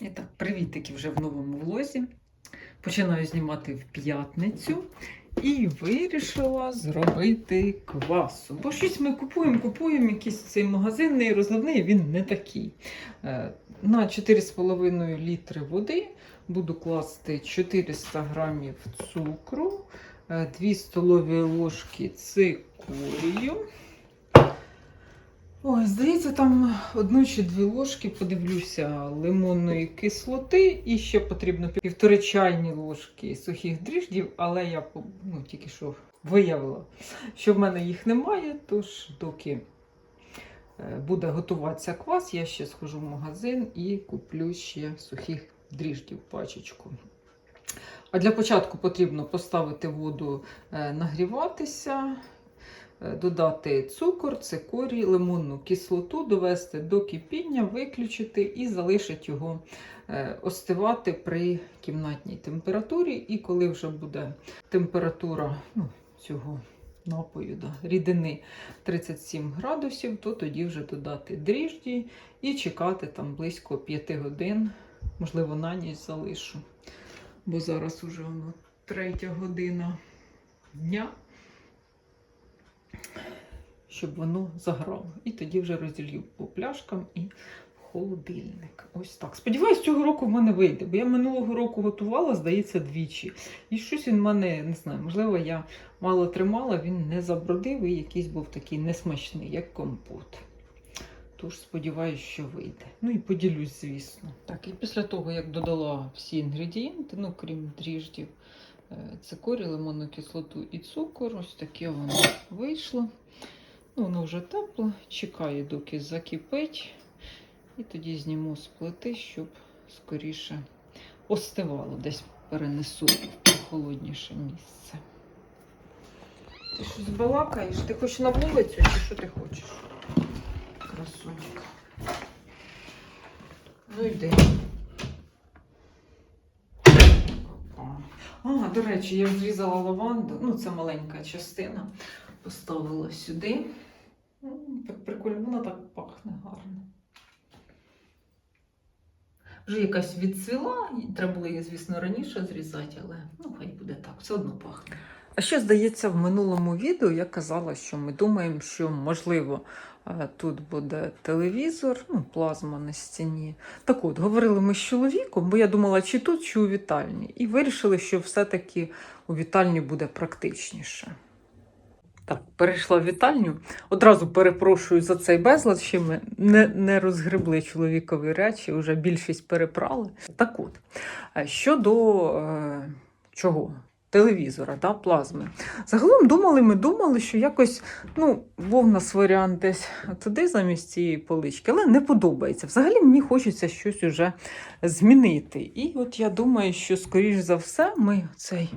І так, привітики вже в новому влозі. Починаю знімати в п'ятницю і вирішила зробити квасу. Бо щось ми купуємо, купуємо якийсь цей магазинний розливний, він не такий. Е, На 4,5 літри води буду класти 400 грамів цукру, 2 столові ложки цикорію. Ой, здається, там одну чи дві ложки, подивлюся, лимонної кислоти, і ще потрібно півтори чайні ложки сухих дріждів, але я ну, тільки що виявила, що в мене їх немає, тож доки е, буде готуватися квас, я ще схожу в магазин і куплю ще сухих дріждів пачечку. А для початку потрібно поставити воду е, нагріватися, додати цукор, цикорій, лимонну кислоту, довести до кипіння, виключити і залишити його е, остивати при кімнатній температурі. І коли вже буде температура ну, цього напою, да, рідини 37 градусів, то тоді вже додати дріжджі і чекати там близько 5 годин, можливо, на ніч залишу. Бо зараз уже воно третя година дня щоб воно заграло. І тоді вже розділю по пляшкам і холодильник. Ось так. Сподіваюсь, цього року в мене вийде, бо я минулого року готувала, здається, двічі. І щось він в мене, не знаю, можливо, я мало тримала, він не забродив і якийсь був такий несмачний, як компот. Тож сподіваюся, що вийде. Ну і поділюсь, звісно. Так, і після того, як додала всі інгредієнти, ну крім дріждів, е, цикорій, лимонну кислоту і цукор, ось таке воно вийшло. Ну, воно вже тепло, чекаю, доки закипить. І тоді зніму з плити, щоб скоріше остивало. Десь перенесу в холодніше місце. Ти щось балакаєш? Ти хочеш на вулицю чи що ти хочеш? Красунька. Ну йди. А, до речі, я зрізала лаванду, ну це маленька частина. Поставила сюди. Так прикольно, вона так пахне гарно. Вже якась відцвіла, треба було її, звісно, раніше зрізати, але ну, хай буде так, все одно пахне. А ще, здається, в минулому відео я казала, що ми думаємо, що можливо е, тут буде телевізор, ну, плазма на стіні. Так от, говорили ми з чоловіком, бо я думала, чи тут, чи у вітальні. І вирішили, що все-таки у вітальні буде практичніше. Так, перейшла в вітальню. Одразу перепрошую за цей безлад, що ми не, не розгребли чоловікові речі, вже більшість перепрали. Так от, е, щодо е, чого? Телевізора, да, плазми. Загалом думали, ми думали, що якось ну, був нас варіант десь туди замість цієї полички, але не подобається. Взагалі мені хочеться щось уже змінити. І от я думаю, що, скоріш за все, ми цей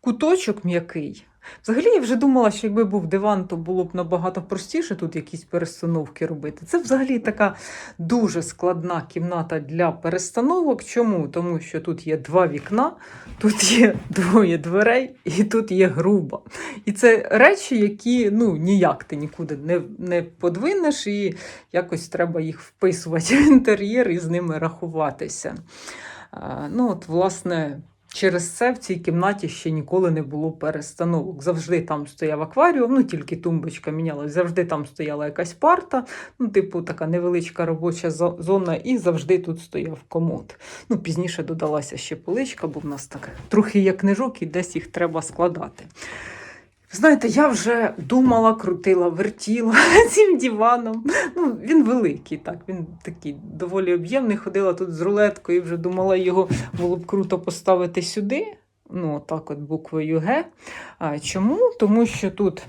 куточок м'який. Взагалі, я вже думала, що якби був диван, то було б набагато простіше тут якісь перестановки робити. Це взагалі така дуже складна кімната для перестановок. Чому? Тому що тут є два вікна, тут є двоє дверей, і тут є груба. І це речі, які ну, ніяк ти нікуди не, не подвинеш, і якось треба їх вписувати в інтер'єр і з ними рахуватися. Ну, от, власне, Через це в цій кімнаті ще ніколи не було перестановок. Завжди там стояв акваріум, ну тільки тумбочка мінялась, завжди там стояла якась парта, ну, типу, така невеличка робоча зона, і завжди тут стояв комод. Ну, пізніше додалася ще поличка, бо в нас так трохи є книжок, і десь їх треба складати. Знаєте, я вже думала, крутила, вертіла цим диваном. Ну, він великий, так, він такий доволі об'ємний. Ходила тут з рулеткою, вже думала, його було б круто поставити сюди. Ну, так от буквою Г. А, чому? Тому що тут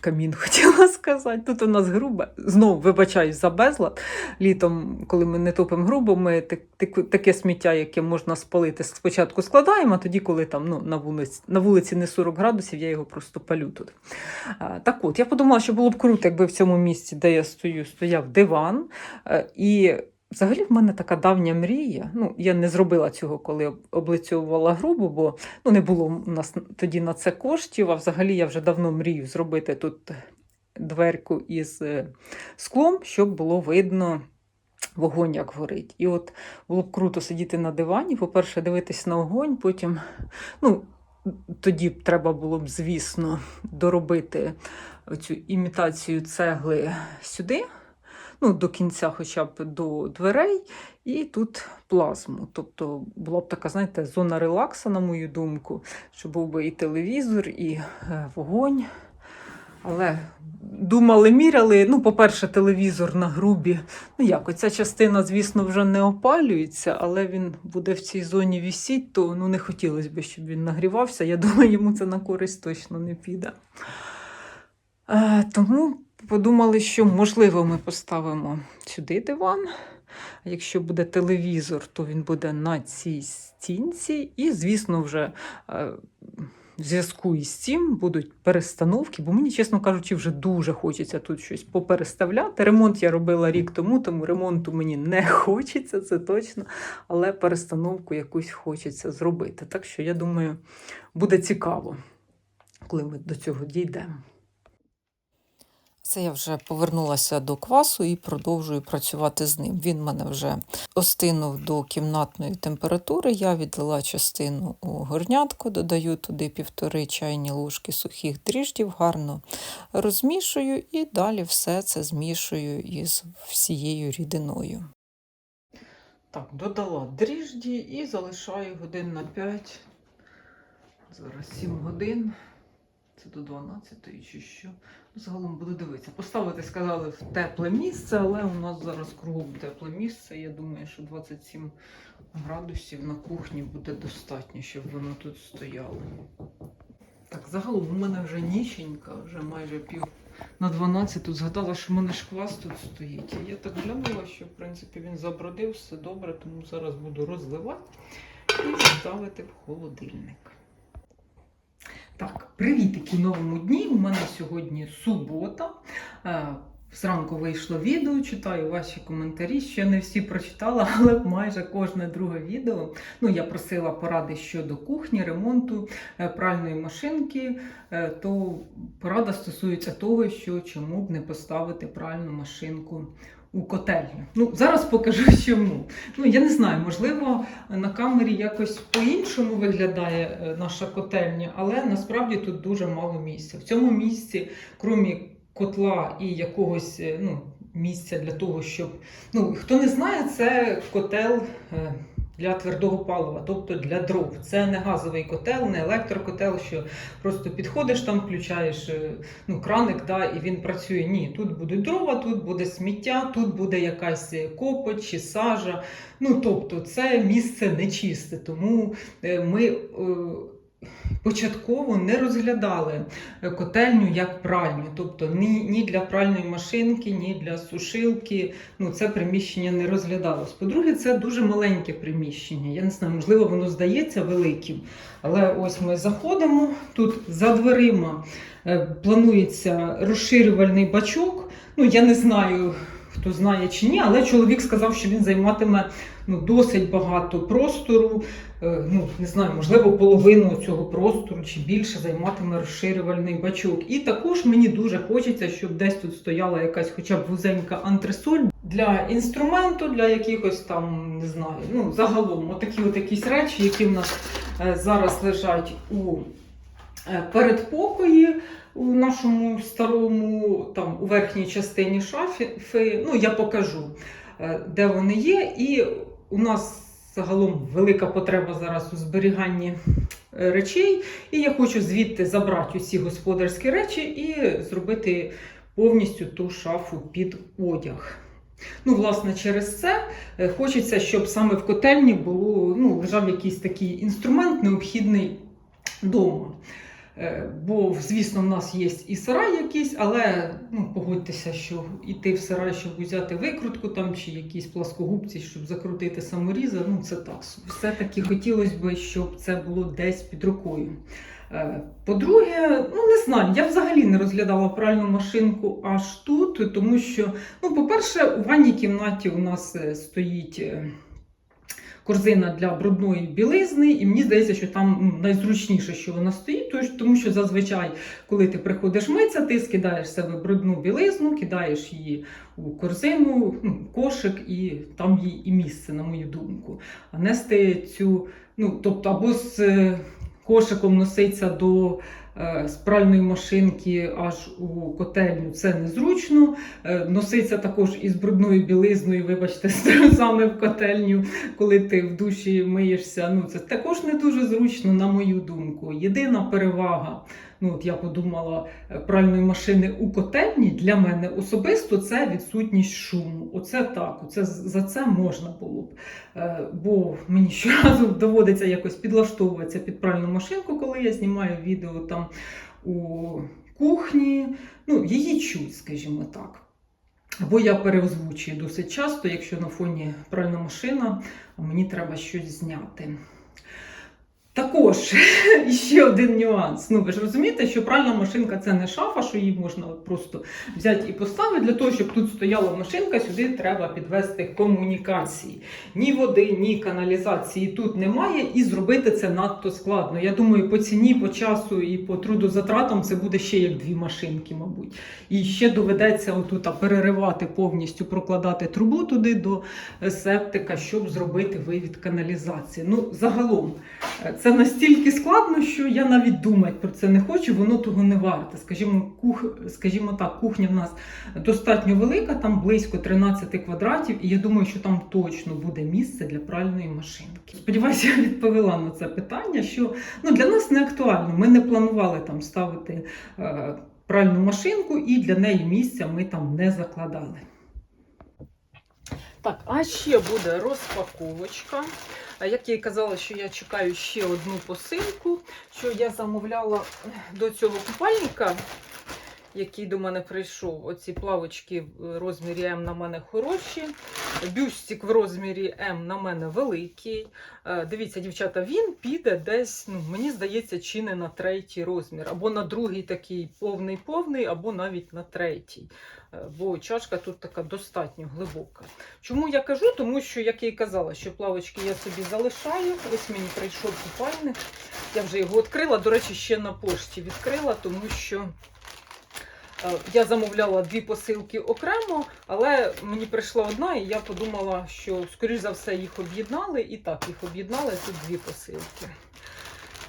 камін хотіла сказати. Тут у нас грубе. Знову вибачаюсь за безлад. Літом, коли ми не топимо грубо, ми так- так- таке сміття, яке можна спалити, спочатку складаємо, а тоді, коли там ну, на, вулиці, на вулиці не 40 градусів, я його просто палю тут. Так от, я подумала, що було б круто, якби в цьому місці, де я стою, стояв диван. Е, І взагалі в мене така давня мрія. Ну, я не зробила цього, коли об- облицьовувала грубу, бо ну, не було у нас тоді на це коштів. А взагалі я вже давно мрію зробити тут дверку із е, склом, щоб було видно вогонь як горить. І от було б круто сидіти на дивані, по-перше, дивитись на огонь, потім, ну, тоді б треба було б, звісно, доробити цю імітацію цегли сюди, ну, до кінця, хоча б до дверей, і тут плазму. Тобто була б така, знаєте, зона релаксу, на мою думку, що був би і телевізор, і е, вогонь. Але думали, міряли. Ну, по-перше, телевізор на грубі. Ну як, оця частина, звісно, вже не опалюється, але він буде в цій зоні вісіть, то ну, не хотілося б, щоб він нагрівався. Я думаю, йому це на користь точно не піде. Е, тому подумали, що можливо ми поставимо сюди диван. Якщо буде телевізор, то він буде на цій стінці. І, звісно, вже е, в зв'язку із цим будуть перестановки, бо мені, чесно кажучи, вже дуже хочеться тут щось попереставляти. Ремонт я робила рік тому, тому ремонту мені не хочеться, це точно. Але перестановку якусь хочеться зробити. Так що, я думаю, буде цікаво, коли ми до цього дійдемо. Це я вже повернулася до квасу і продовжую працювати з ним. Він мене вже остинув до кімнатної температури. Я віддала частину у горнятку, додаю туди півтори чайні ложки сухих дріждів, гарно розмішую і далі все це змішую із всією рідиною. Так, додала дріжді і залишаю годин на 5. Зараз 7 годин. Це до 12 чи що. Загалом буду дивитися. Поставити, сказали, в тепле місце, але у нас зараз кругом тепле місце. Я думаю, що 27 градусів на кухні буде достатньо, щоб воно тут стояло. Так, загалом у мене вже ніченька, вже майже пів на 12. Тут згадала, що в мене ж квас тут стоїть. Я так глянула, що в принципі він забродив, все добре, тому зараз буду розливати і ставити в холодильник. Так, привітики новому дні. У мене сьогодні субота. Е, Зранку вийшло відео, читаю ваші коментарі. Ще не всі прочитала, але майже кожне друге відео. Ну, я просила поради щодо кухні, ремонту е, пральної машинки. Е, То порада стосується того, що чому б не поставити пральну машинку у котельню. Ну, зараз покажу чому. Ну, я не знаю, можливо, на камері якось по-іншому виглядає е, наша котельня, але насправді тут дуже мало місця. В цьому місці, крім котла і якогось е, ну, місця для того, щоб. Ну, хто не знає, це котел. Е, Для твердого палива, тобто для дров. Це не газовий котел, не електрокотел, що просто підходиш там, включаєш е, ну, краник, да, і він працює. Ні, тут будуть дрова, тут буде сміття, тут буде якась копоть чи сажа. Ну, тобто, це місце нечисте. Тому е, ми е, початково не розглядали котельню як пральню. Тобто ні, ні для пральної машинки, ні для сушилки. Ну, це приміщення не розглядалось. По-друге, це дуже маленьке приміщення. Я не знаю, можливо, воно здається великим. Але ось ми заходимо. Тут за дверима е, планується розширювальний бачок. Ну, я не знаю, хто знає чи ні, але чоловік сказав, що він займатиме ну, досить багато простору. Е, Ну, не знаю, можливо, половину цього простору чи більше займатиме розширювальний бачок. І також мені дуже хочеться, щоб десь тут стояла якась хоча б вузенька антресоль для інструменту, для якихось там, не знаю, ну, загалом, отакі от якісь речі, які в нас е, зараз лежать у е, передпокої у нашому старому, там у верхній частині шафи. Ну, я покажу, де вони є. І у нас загалом велика потреба зараз у зберіганні е, речей. І я хочу звідти забрати усі господарські речі і зробити повністю ту шафу під одяг. Ну, власне, через це е, хочеться, щоб саме в котельні було, ну, лежав якийсь такий інструмент, необхідний вдома. Е, Бо, звісно, в нас є і сарай якийсь, але ну, погодьтеся, що йти в сарай, щоб взяти викрутку там, чи якісь пласкогубці, щоб закрутити саморіза, ну це так. Все-таки хотілося б, щоб це було десь під рукою. Е, По-друге, ну не знаю, я взагалі не розглядала пральну машинку аж тут, тому що, ну, по-перше, у ванній кімнаті у нас е, стоїть. Корзина для брудної білизни, і мені здається, що там ну, найзручніше, що вона стоїть, тому що зазвичай, коли ти приходиш митися, ти скидаєш себе брудну білизну, кидаєш її у корзину, ну, кошик, і там їй і місце, на мою думку. А нести цю, ну тобто, або з е, кошиком носиться до з пральної машинки аж у котельню, це незручно. Е, Носиться також із брудною білизною, вибачте, саме в котельню, коли ти в душі миєшся. Ну, це також не дуже зручно, на мою думку. Єдина перевага, ну от я подумала, е, пральної машини у котельні для мене особисто це відсутність шуму. Оце так, оце за це можна було б. Е, Бо мені щоразу доводиться якось підлаштовуватися під пральну машинку, коли я знімаю відео там у кухні. Ну, її чуть, скажімо так. Або я переозвучую досить часто, якщо на фоні пральна машина, мені треба щось зняти. Також ще один нюанс. Ну, ви ж розумієте, що пральна машинка це не шафа, що її можна просто взяти і поставити. Для того, щоб тут стояла машинка, сюди треба підвести комунікації. Ні води, ні каналізації тут немає, і зробити це надто складно. Я думаю, по ціні, по часу і по трудозатратам це буде ще як дві машинки, мабуть. І ще доведеться отут переривати повністю, прокладати трубу туди до е, септика, щоб зробити вивід каналізації. Ну, загалом, е, це настільки складно, що я навіть думати про це не хочу, воно того не варте. Скажімо, кух, скажімо так, кухня в нас достатньо велика, там близько 13 квадратів, і я думаю, що там точно буде місце для пральної машинки. Сподіваюся, я відповіла на це питання, що ну, для нас не актуально. Ми не планували там ставити е, пральну машинку, і для неї місця ми там не закладали. Так, а ще буде розпаковочка. Як я і казала, що я чекаю ще одну посилку, що я замовляла до цього купальника, який до мене прийшов. Оці плавочки в розмірі М на мене хороші. Бюстик в розмірі М на мене великий. Е, Дивіться, дівчата, він піде десь, ну, мені здається, чи не на третій розмір, або на другий такий повний-повний, або навіть на третій. Е, Бо чашка тут така достатньо глибока. Чому я кажу? Тому що, як я і казала, що плавочки я собі залишаю. Ось мені прийшов купальник. Я вже його відкрила. До речі, ще на пошті відкрила, тому що я замовляла дві посилки окремо, але мені прийшла одна, і я подумала, що, скоріш за все, їх об'єднали. І так, їх об'єднали тут дві посилки.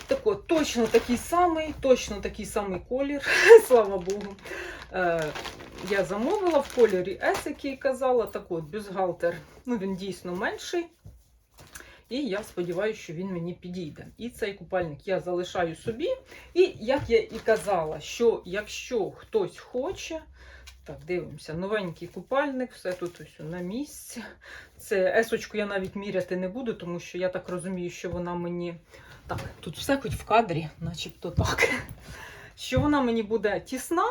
Так от, точно такий самий, точно такий самий колір, слава Богу. Е, я замовила в кольорі S, який казала. Так от, бюстгальтер, ну він дійсно менший. І я сподіваюся, що він мені підійде. І цей купальник я залишаю собі. І як я і казала, що якщо хтось хоче, так, дивимося, новенький купальник, все тут ось на місці. Це есочку я навіть міряти не буду, тому що я так розумію, що вона мені. Так, тут все хоч в кадрі, начебто так. Що вона мені буде тісна.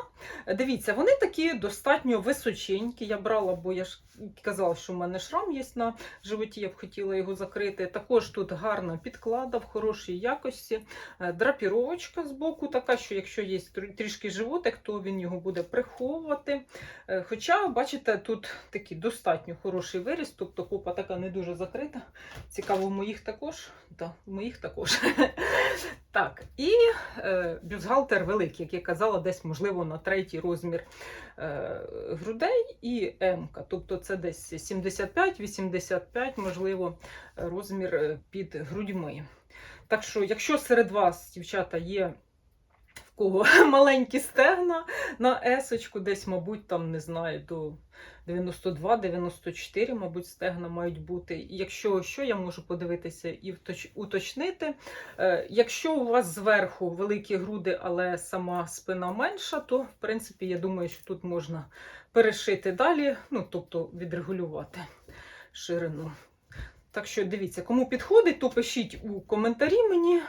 Дивіться, вони такі достатньо височенькі. Я брала, бо я ж казала, що в мене шрам є на животі, я б хотіла його закрити. Також тут гарна підклада в хорошій якості. Е, Драпіровочка з боку така, що якщо є трішки животик, то він його буде приховувати. Е, Хоча, бачите, тут такий достатньо хороший виріс, тобто копа така не дуже закрита. Цікаво, в моїх також. Так, в моїх також. Так, і е, бюстгальтер великий, як я казала, десь, можливо, на третій розмір е, грудей і М. Тобто це десь 75-85, можливо, розмір е, під грудьми. Так що, якщо серед вас, дівчата, є в кого маленькі стегна на есочку, десь, мабуть, там, не знаю, до 92-94, мабуть, стегна мають бути. Якщо що, я можу подивитися і уточнити. Е, Якщо у вас зверху великі груди, але сама спина менша, то в принципі я думаю, що тут можна перешити далі, ну тобто відрегулювати ширину. Так що дивіться, кому підходить, то пишіть у коментарі мені.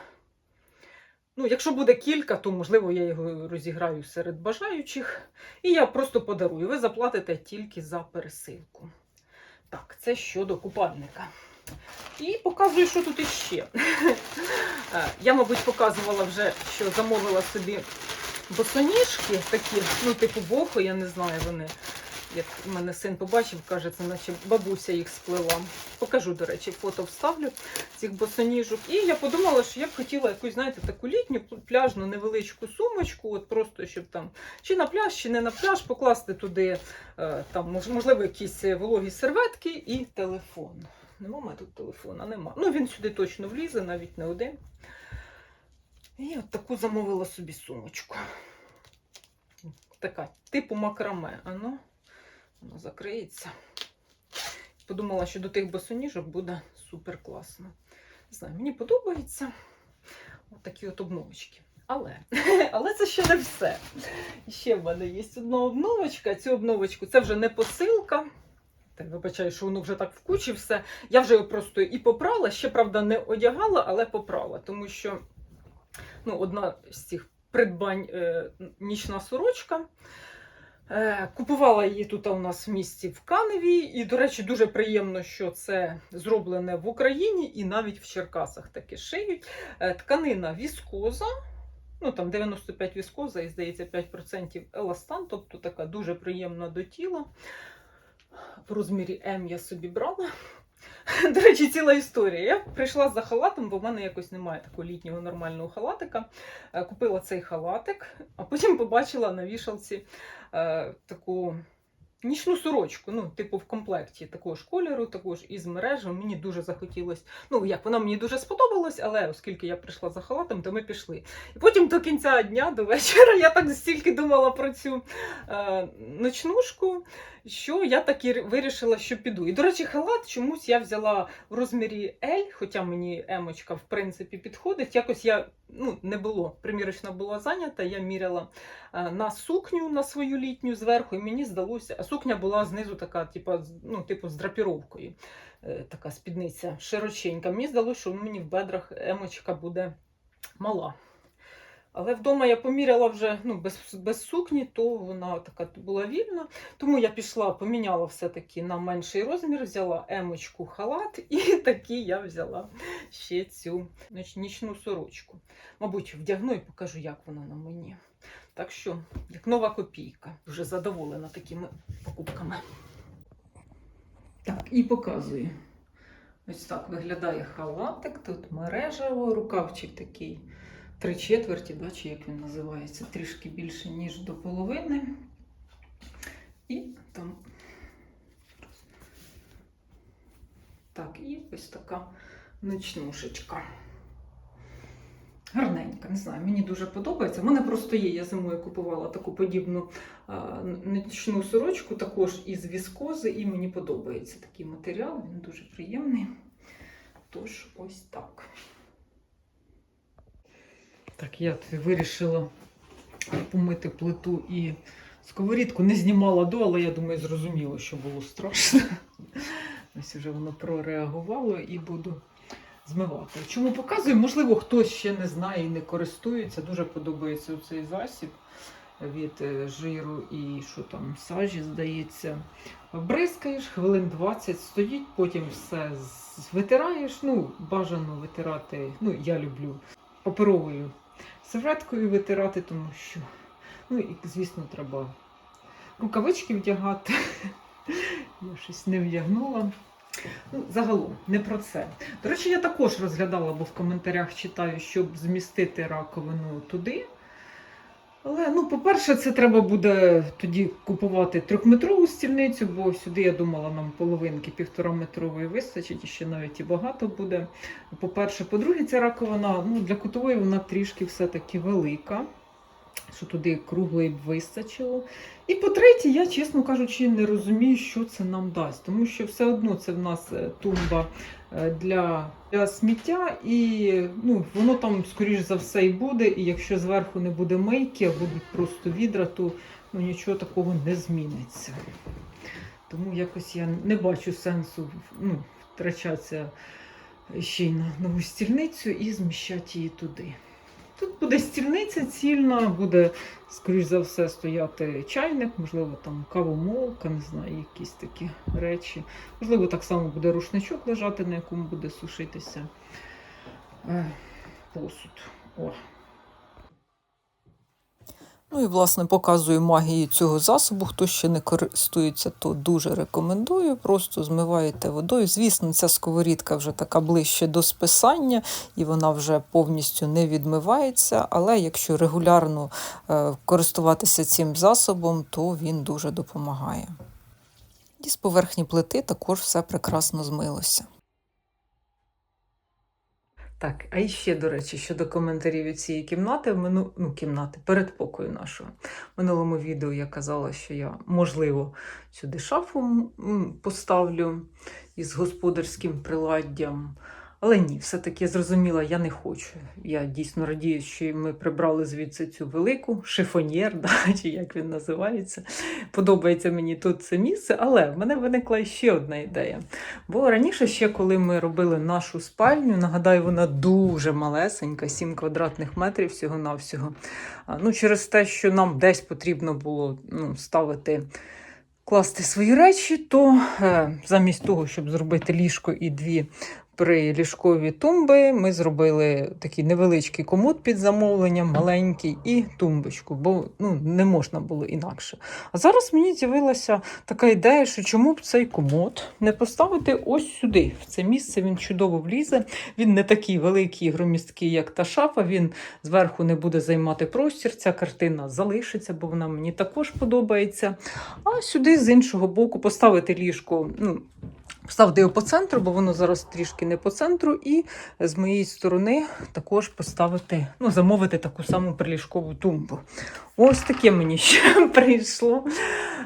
Ну, якщо буде кілька, то можливо я його розіграю серед бажаючих. І я просто подарую. Ви заплатите тільки за пересилку. Так, це щодо купальника. І показую, що тут іще. Е, Я, мабуть, показувала вже, що замовила собі босоніжки такі, ну, типу бохо, я не знаю, вони Як в мене син побачив, каже, це наче бабуся їх сплела. Покажу, до речі, фото вставлю цих босоніжок. І я подумала, що я б хотіла якусь, знаєте, таку літню пляжну невеличку сумочку, от просто щоб там чи на пляж, чи не на пляж, покласти туди е, там, можливо, якісь вологі серветки і телефон. Нема в мене тут телефона, нема. Ну, він сюди точно влізе, навіть не один. І от таку замовила собі сумочку. Така, типу макраме. Ано, воно закриється. Подумала, що до тих босоніжок буде супер класно. Не знаю, мені подобається. От такі от обновочки. Але, але це ще не все. Ще в мене є одна обновочка. Цю обновочку це вже не посилка. Так, вибачаю, що воно вже так в кучі все. Я вже його просто і попрала. Ще, правда, не одягала, але попрала. Тому що ну, одна з цих придбань е, нічна сорочка. Е, Купувала її тут у нас в місті в Каневі, і, до речі, дуже приємно, що це зроблене в Україні і навіть в Черкасах таке шиють. Е, Тканина віскоза, ну там 95 віскоза і, здається, 5% еластан, тобто така дуже приємна до тіла. В розмірі М я собі брала. До речі, ціла історія. Я прийшла за халатом, бо в мене якось немає такого літнього нормального халатика. Е, Купила цей халатик, а потім побачила на вішалці е, таку нічну сорочку, ну, типу в комплекті такого ж кольору, також із мережем. Мені дуже захотілося. Ну, як вона мені дуже сподобалась, але оскільки я прийшла за халатом, то ми пішли. І потім до кінця дня, до вечора, я так стільки думала про цю е, ночнушку, що я так і вирішила, що піду. І, до речі, халат чомусь я взяла в розмірі L, хоча мені емочка, в принципі, підходить. Якось я ну, не було. Примірочна була зайнята, я міряла е, на сукню на свою літню зверху, і мені здалося, а сукня була знизу така, типу, ну, типу з драпіровкою. Е, Така спідниця широченька. Мені здалося, що мені в бедрах емочка буде мала. Але вдома я поміряла вже ну, без, без сукні, то вона така була вільна. Тому я пішла, поміняла все-таки на менший розмір, взяла емочку халат і таки я взяла ще цю нічну сорочку. Мабуть, вдягну і покажу, як вона на мені. Так що, як нова копійка, дуже задоволена такими покупками. Так, і показую. Ось так виглядає халатик. Тут мережево, рукавчик такий три четверті, да, чи як він називається, трішки більше, ніж до половини. І там. Так, і ось така ночнушечка. Гарненька, не знаю, мені дуже подобається. У мене просто є, я зимою купувала таку подібну а, нічну сорочку, також із віскози, і мені подобається такий матеріал, він дуже приємний. Тож, ось так. Так, я вирішила помити плиту і сковорідку. Не знімала до, але я думаю, зрозуміло, що було страшно. Ось вже воно прореагувало і буду змивати. Чому показую? Можливо, хтось ще не знає і не користується. Дуже подобається цей засіб від е, жиру і що там, сажі, здається. Бризкаєш, хвилин 20 стоїть, потім все витираєш. Ну, бажано витирати. Ну, я люблю паперовою серветкою витирати, тому що, ну і, звісно, треба рукавички вдягати. Я щось не вдягнула. Ну, загалом, не про це. До речі, я також розглядала, бо в коментарях читаю, щоб змістити раковину туди. Але, ну, по-перше, це треба буде тоді купувати трьохметрову стільницю, бо сюди, я думала, нам половинки півтораметрової вистачить, і ще навіть і багато буде. По-перше, по-друге, ця раковина ну, для кутової вона трішки все-таки велика, що туди круглої б вистачило. І по-третє, я, чесно кажучи, не розумію, що це нам дасть, тому що все одно це в нас е, тумба е, для, для сміття, і ну, воно там, скоріш за все, і буде. І якщо зверху не буде мийки, а будуть просто відра, то ну, нічого такого не зміниться. Тому якось я не бачу сенсу ну, втрачатися ще й на нову стільницю і зміщати її туди. Тут буде стільниця цільна, буде, скоріш за все, стояти чайник, можливо, там кавомолка, не знаю, якісь такі речі. Можливо, так само буде рушничок лежати, на якому буде сушитися е, посуд. О. Ну і, власне, показую магію цього засобу. Хто ще не користується, то дуже рекомендую. Просто змиваєте водою. Звісно, ця сковорідка вже така ближче до списання, і вона вже повністю не відмивається. Але якщо регулярно е, користуватися цим засобом, то він дуже допомагає. І з поверхні плити також все прекрасно змилося. Так, а ще, до речі, щодо коментарів від цієї кімнати, мину... ну, кімнати, передпокою нашого. В минулому відео я казала, що я, можливо, сюди шафу поставлю із господарським приладдям. Але ні, все-таки зрозуміла, я не хочу. Я дійсно радію, що ми прибрали звідси цю велику шифоньєр, да, чи як він називається. Подобається мені тут це місце, але в мене виникла ще одна ідея. Бо раніше, ще коли ми робили нашу спальню, нагадаю, вона дуже малесенька, 7 квадратних метрів всього-навсього. Ну, через те, що нам десь потрібно було ну, ставити. Класти свої речі, то е, замість того, щоб зробити ліжко і дві приліжкові тумби, ми зробили такий невеличкий комод під замовленням, маленький, і тумбочку, бо ну, не можна було інакше. А зараз мені з'явилася така ідея, що чому б цей комод не поставити ось сюди. В це місце він чудово влізе. Він не такий великий і громісткий, як та шафа. Він зверху не буде займати простір. Ця картина залишиться, бо вона мені також подобається. А сюди з іншого боку поставити ліжко. ну, Поставити його по центру, бо воно зараз трішки не по центру. І з моєї сторони також поставити, ну, замовити таку саму приліжкову тумбу. Ось таке мені ще прийшло.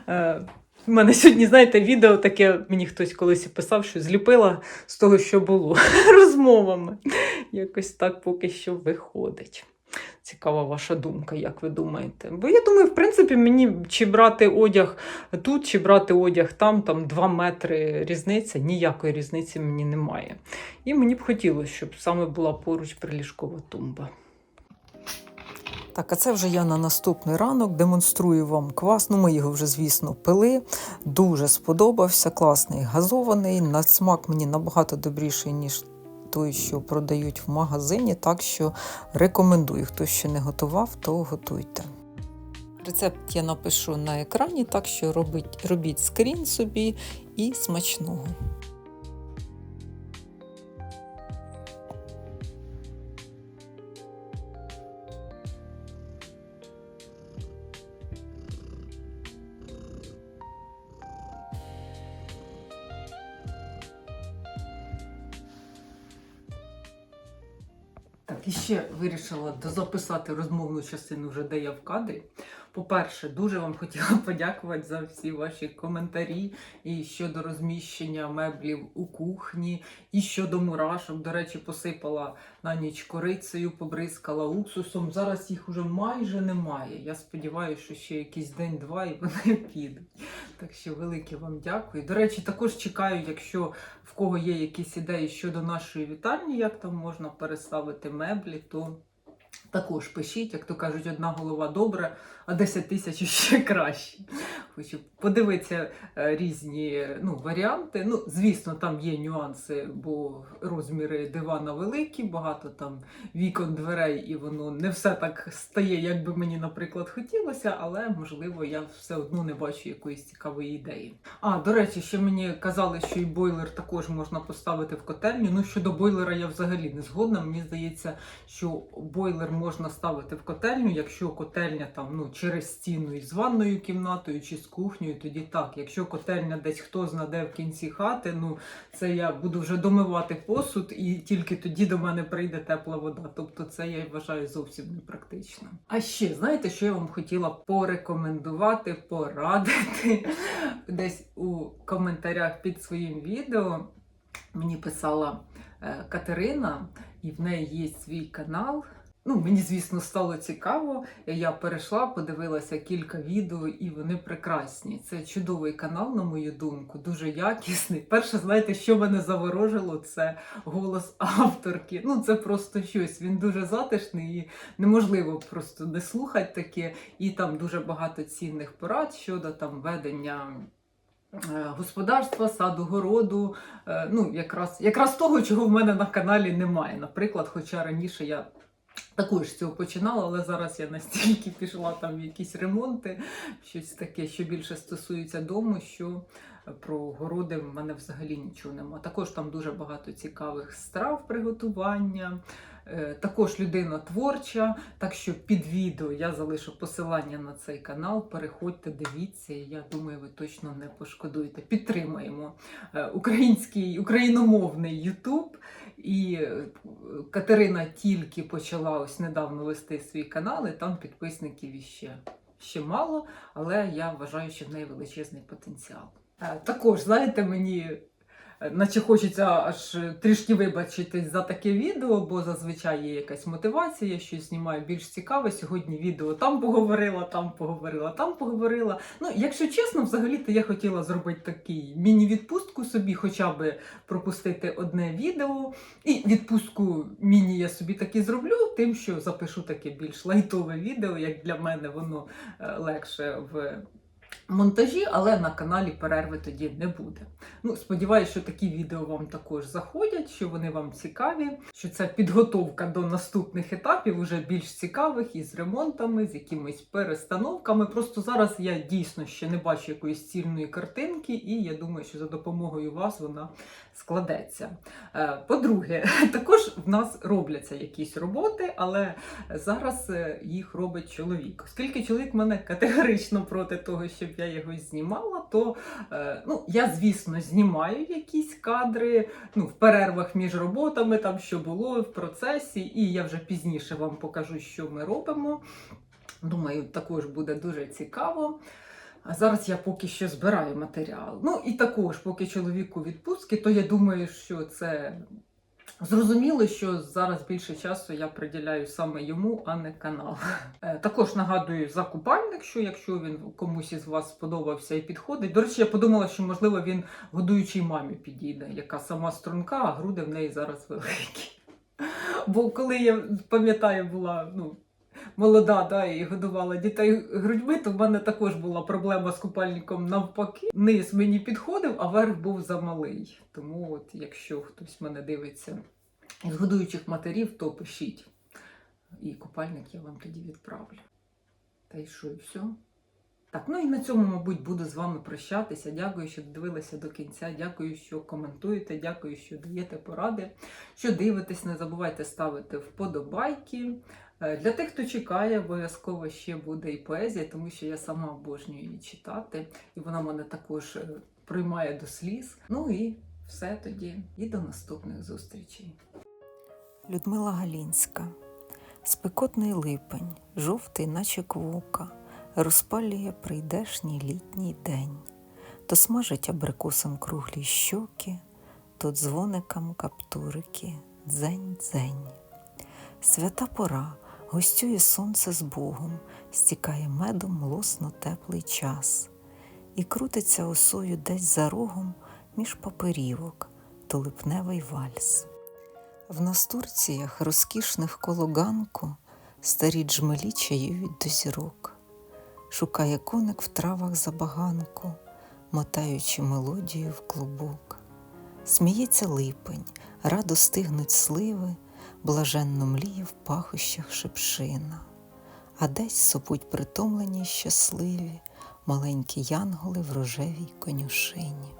Е, У мене сьогодні, знаєте, відео таке, мені хтось колись писав, що зліпила з того, що було розмовами. Якось так поки що виходить. Цікава ваша думка, як ви думаєте? Бо я думаю, в принципі, мені чи брати одяг тут, чи брати одяг там, там 2 метри різниця, ніякої різниці мені немає. І мені б хотілося, щоб саме була поруч приліжкова тумба. Так, а це вже я на наступний ранок демонструю вам квас. Ну, ми його вже, звісно, пили. Дуже сподобався, класний газований. На смак мені набагато добріший, ніж той, що продають в магазині, так що рекомендую. Хто ще не готував, то готуйте. Рецепт я напишу на екрані, так що робіть, робіть скрін собі і смачного. Так, і ще вирішила дозаписати розмовну частину вже де я в кадрі. По-перше, дуже вам хотіла подякувати за всі ваші коментарі і щодо розміщення меблів у кухні, і щодо мурашок. До речі, посипала на ніч корицею, побризкала уксусом. Зараз їх уже майже немає. Я сподіваюся, що ще якийсь день-два і вони підуть. Так що велике вам дякую. До речі, також чекаю, якщо в кого є якісь ідеї щодо нашої вітальні, як там можна переставити меблі, то також пишіть, як то кажуть, одна голова добра, а 10 тисяч ще краще. Хочу подивитися е, різні ну, варіанти. Ну, звісно, там є нюанси, бо розміри дивана великі, багато там вікон, дверей, і воно не все так стає, як би мені, наприклад, хотілося, але можливо я все одно не бачу якоїсь цікавої ідеї. А, до речі, ще мені казали, що і бойлер також можна поставити в котельню. Ну, щодо бойлера я взагалі не згодна. Мені здається, що бойлер можна ставити в котельню, якщо котельня там ну, через стіну із ванною кімнатою чи з кухнею, тоді так. Якщо котельня десь хто знаде в кінці хати, ну це я буду вже домивати посуд, і тільки тоді до мене прийде тепла вода. Тобто це я вважаю зовсім непрактично. А ще знаєте, що я вам хотіла порекомендувати, порадити десь у коментарях під своїм відео. Мені писала е, Катерина, і в неї є свій канал. Ну, мені, звісно, стало цікаво. Я перейшла, подивилася кілька відео, і вони прекрасні. Це чудовий канал, на мою думку, дуже якісний. Перше, знаєте, що мене заворожило, це голос авторки. Ну, це просто щось. Він дуже затишний і неможливо просто не слухати таке. І там дуже багато цінних порад щодо там ведення. е, Господарства, саду, городу, е, ну якраз якраз того, чого в мене на каналі немає. Наприклад, хоча раніше я Також з цього починала, але зараз я настільки пішла там в якісь ремонти, щось таке, що більше стосується дому, що про городи в мене взагалі нічого нема. Також там дуже багато цікавих страв приготування. Е, Також людина творча, так що під відео я залишу посилання на цей канал. Переходьте, дивіться, я думаю, ви точно не пошкодуєте. Підтримаємо е, український україномовний Ютуб. І е, Катерина тільки почала ось недавно вести свій канал, і там підписників іще ще мало, але я вважаю, що в неї величезний потенціал. Також, знаєте, мені наче хочеться аж трішки вибачитись за таке відео, бо зазвичай є якась мотивація, я щось знімаю більш цікаве. Сьогодні відео там поговорила, там поговорила, там поговорила. Ну, якщо чесно, взагалі-то я хотіла зробити такий міні-відпустку собі, хоча б пропустити одне відео. І відпустку міні я собі таки зроблю, тим, що запишу таке більш лайтове відео, як для мене воно е, легше в монтажі, але на каналі перерви тоді не буде. Ну, сподіваюся, що такі відео вам також заходять, що вони вам цікаві, що це підготовка до наступних етапів, уже більш цікавих із ремонтами, з якимись перестановками. Просто зараз я дійсно ще не бачу якоїсь цільної картинки, і я думаю, що за допомогою вас вона складеться. Е, По-друге, також в нас робляться якісь роботи, але зараз е, їх робить чоловік. Оскільки чоловік мене категорично проти того, щоб я його знімала, то е, ну, я, звісно, знімаю якісь кадри ну, в перервах між роботами, там що було в процесі, і я вже пізніше вам покажу, що ми робимо. Думаю, також буде дуже цікаво. А зараз я поки що збираю матеріал. Ну і також, поки чоловіку відпустки, то я думаю, що це зрозуміло, що зараз більше часу я приділяю саме йому, а не канал. Е, Також нагадую за купальник, що якщо він комусь із вас сподобався і підходить. До речі, я подумала, що можливо він годуючій мамі підійде, яка сама струнка, а груди в неї зараз великі. Бо коли я пам'ятаю, була ну, молода да, і годувала дітей грудьми, то в мене також була проблема з купальником навпаки. Низ мені підходив, а верх був замалий. Тому, от, якщо хтось мене дивиться з годуючих матерів, то пишіть. І купальник я вам тоді відправлю. Та й що, і все. Так, ну і на цьому, мабуть, буду з вами прощатися. Дякую, що дивилися до кінця. Дякую, що коментуєте, дякую, що даєте поради. Що дивитесь, не забувайте ставити вподобайки. Е, Для тих, хто чекає, обов'язково ще буде і поезія, тому що я сама обожнюю її читати, і вона мене також е, приймає до сліз. Ну і все тоді. І до наступних зустрічей. Людмила Галінська. Спекотний липень, жовтий, наче квока, розпалює прийдешній літній день, то смажить абрикосом круглі щоки, то дзвоникам каптурики дзень-дзень. Свята пора, гостює сонце з Богом, стікає медом млосно теплий час, і крутиться осою десь за рогом між паперівок, то липневий вальс. В настурціях розкішних коло ганку старі джмелі чаюють до зірок, шукає коник в травах забаганку, мотаючи мелодію в клубок. Сміється липень, радо стигнуть сливи, блаженно мліє в пахощах шепшина, а десь сопуть притомлені й щасливі маленькі янголи в рожевій конюшині.